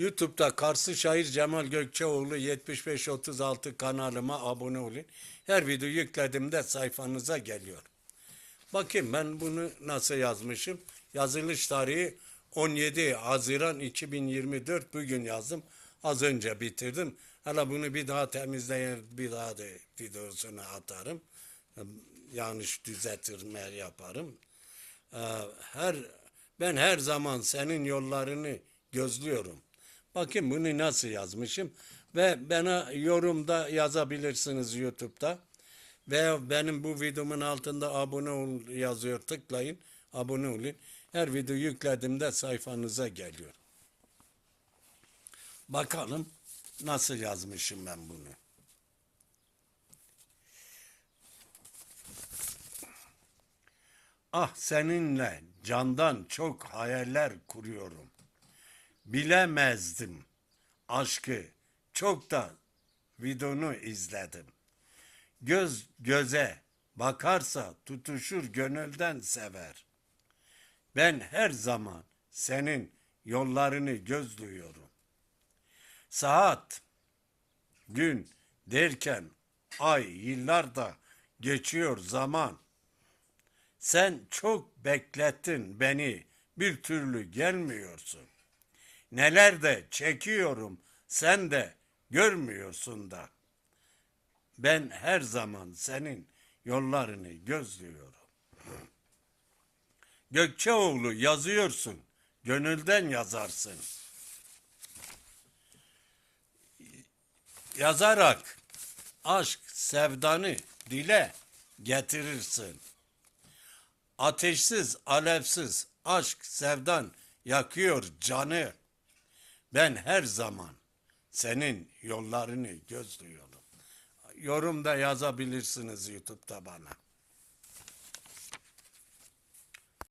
YouTube'da Karslı Şair Cemal Gökçeoğlu 7536 kanalıma abone olun. Her video yüklediğimde sayfanıza geliyor. Bakayım ben bunu nasıl yazmışım. Yazılış tarihi 17 Haziran 2024 bugün yazdım. Az önce bitirdim. Hala bunu bir daha temizleyen bir daha da videosunu atarım. Yanlış düzeltme yaparım. Ee, Her ben her zaman senin yollarını gözlüyorum. Bakın bunu nasıl yazmışım ve bana yorumda yazabilirsiniz YouTube'da. Veya benim bu videomun altında abone ol yazıyor tıklayın abone olun. Her video yüklediğimde sayfanıza geliyor. Bakalım nasıl yazmışım ben bunu. Ah seninle candan çok hayaller kuruyorum. Bilemezdim aşkı çok da videonu izledim. Göz göze bakarsa tutuşur gönülden sever. Ben her zaman senin yollarını gözlüyorum. Saat, gün derken ay yıllar da geçiyor zaman. Sen çok beklettin beni, bir türlü gelmiyorsun. Neler de çekiyorum, sen de görmüyorsun da. Ben her zaman senin yollarını gözlüyorum. Gökçeoğlu yazıyorsun, gönülden yazarsın. Yazarak aşk sevdanı dile getirirsin. Ateşsiz, alevsiz aşk sevdan yakıyor canı. Ben her zaman senin yollarını gözlüyorum. Yorumda yazabilirsiniz YouTube'da bana.